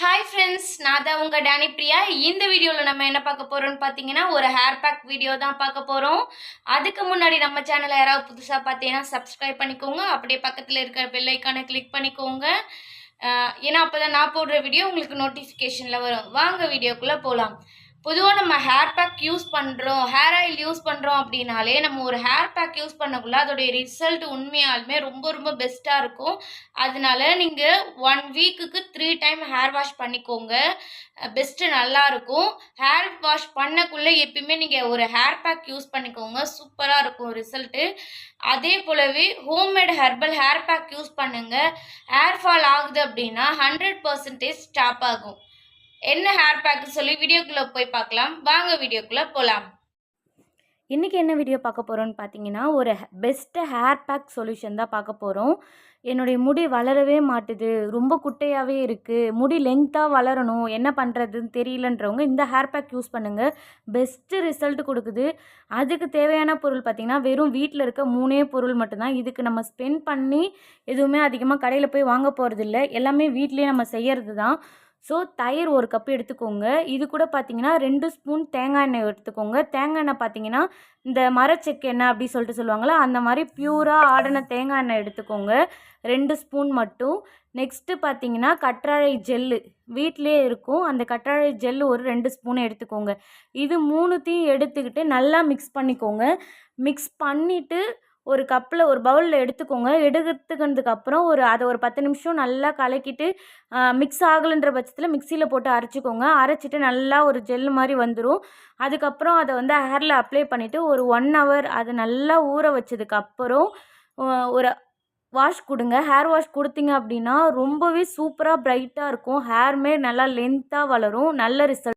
Hi friends நான் தான் உங்கள் டேனி பிரியா. இந்த வீடியோவில் நம்ம என்ன பார்க்க போகிறோம்னு பார்த்தீங்கன்னா ஒரு ஹேர் பேக் வீடியோ தான் பார்க்க போகிறோம் அதுக்கு முன்னாடி நம்ம சேனலை யாராவது புதுசாக பார்த்தீங்கன்னா சப்ஸ்கிரைப் பண்ணிக்கோங்க. அப்படியே பக்கத்தில் இருக்கிற பெல்லைக்கானை கிளிக் பண்ணிக்கோங்க. ஏன்னா அப்போ தான் நான் போடுற வீடியோ உங்களுக்கு நோட்டிஃபிகேஷனில் வரும். வாங்க வீடியோக்குள்ளே போகலாம் பொதுவாக நம்ம ஹேர் பேக் யூஸ் பண்ணுறோம் ஹேர் ஆயில் யூஸ் பண்ணுறோம் அப்படின்னாலே நம்ம ஒரு ஹேர் பேக் யூஸ் பண்ணக்குள்ள அதோடைய ரிசல்ட் உண்மையாலுமே ரொம்ப ரொம்ப பெஸ்ட்டாக இருக்கும். அதனால நீங்கள் ஒன் வீக்குக்கு த்ரீ டைம் ஹேர் வாஷ் பண்ணிக்கோங்க. பெஸ்ட்டு நல்லாயிருக்கும் ஹேர் வாஷ் பண்ணக்குள்ளே எப்பயுமே நீங்கள் ஒரு ஹேர் பேக் யூஸ் பண்ணிக்கோங்க. சூப்பராக இருக்கும் ரிசல்ட்டு அதே போலவே homemade herbal hair pack use பண்ணுங்கள் ஹேர் ஃபால் ஆகுது அப்படின்னா ஹண்ட்ரட் பர்சன்டேஜ் ஸ்டாப் ஆகும். என்ன ஹேர் பேக் சொல்லி வீடியோக்குள்ளே போய் பார்க்கலாம். வாங்க வீடியோக்குள்ளே போகலாம் இன்றைக்கி என்ன வீடியோ பார்க்க போகிறோம்னு பார்த்தீங்கன்னா ஒரு பெஸ்ட்டு ஹேர் பேக் சொல்யூஷன் தான் பார்க்க போகிறோம் என்னுடைய முடி வளரவே மாட்டுது ரொம்ப குட்டையாகவே இருக்குது முடி லென்த்தாக வளரணும் என்ன பண்ணுறதுன்னு தெரியலன்றவங்க இந்த ஹேர் பேக் யூஸ் பண்ணுங்கள் பெஸ்ட்டு ரிசல்ட் கொடுக்குது. அதுக்கு தேவையான பொருள் பார்த்திங்கன்னா வெறும் வீட்டில் இருக்க மூணே பொருள் மட்டும்தான். இதுக்கு நம்ம ஸ்பெண்ட் பண்ணி எதுவுமே அதிகமாக கடையில் போய் வாங்க போகிறதில்ல எல்லாமே வீட்லேயே நம்ம செய்கிறது தான் ஸோ தயிர் ஒரு கப் எடுத்துக்கோங்க. இது கூட பார்த்தீங்கன்னா ரெண்டு ஸ்பூன் தேங்காய் எண்ணெய் எடுத்துக்கோங்க. தேங்காய் எண்ணெய் பார்த்தீங்கன்னா இந்த மரச்செக்கு எண்ணெய் அப்படி சொல்லிட்டு சொல்லுவாங்களா அந்த மாதிரி பியூராக ஆடின தேங்காய் எண்ணெய் எடுத்துக்கோங்க. ரெண்டு ஸ்பூன் மட்டும். நெக்ஸ்ட்டு பார்த்தீங்கன்னா கற்றாழை ஜெல்லு. வீட்டிலே இருக்கும். அந்த கற்றாழை ஜெல்லு ஒரு ரெண்டு ஸ்பூன் எடுத்துக்கோங்க. இது மூணுத்தையும் எடுத்துக்கிட்டு நல்லா மிக்ஸ் பண்ணிக்கோங்க. மிக்ஸ் பண்ணிவிட்டு ஒரு கப்பில் ஒரு பவுலில் எடுத்துக்கோங்க. எடுத்துக்கினதுக்கப்புறம் ஒரு அதை ஒரு பத்து நிமிஷம் நல்லா கலக்கிட்டு மிக்ஸ் ஆகலைன்ற பட்சத்தில் மிக்சியில் போட்டு அரைச்சிக்கோங்க. அரைச்சிட்டு நல்லா ஒரு ஜெல் மாதிரி வந்துடும் அதுக்கப்புறம் அதை வந்து ஹேரில் அப்ளை பண்ணிவிட்டு ஒரு ஒன் ஹவர் அதை நல்லா ஊற வச்சதுக்கப்புறம் ஒரு வாஷ் கொடுங்க. ஹேர் வாஷ் கொடுத்தீங்க அப்படின்னா ரொம்பவே சூப்பராக ப்ரைட்டாக இருக்கும். ஹேருமே நல்லா லென்த்தாக வளரும். நல்ல ரிசல்ட்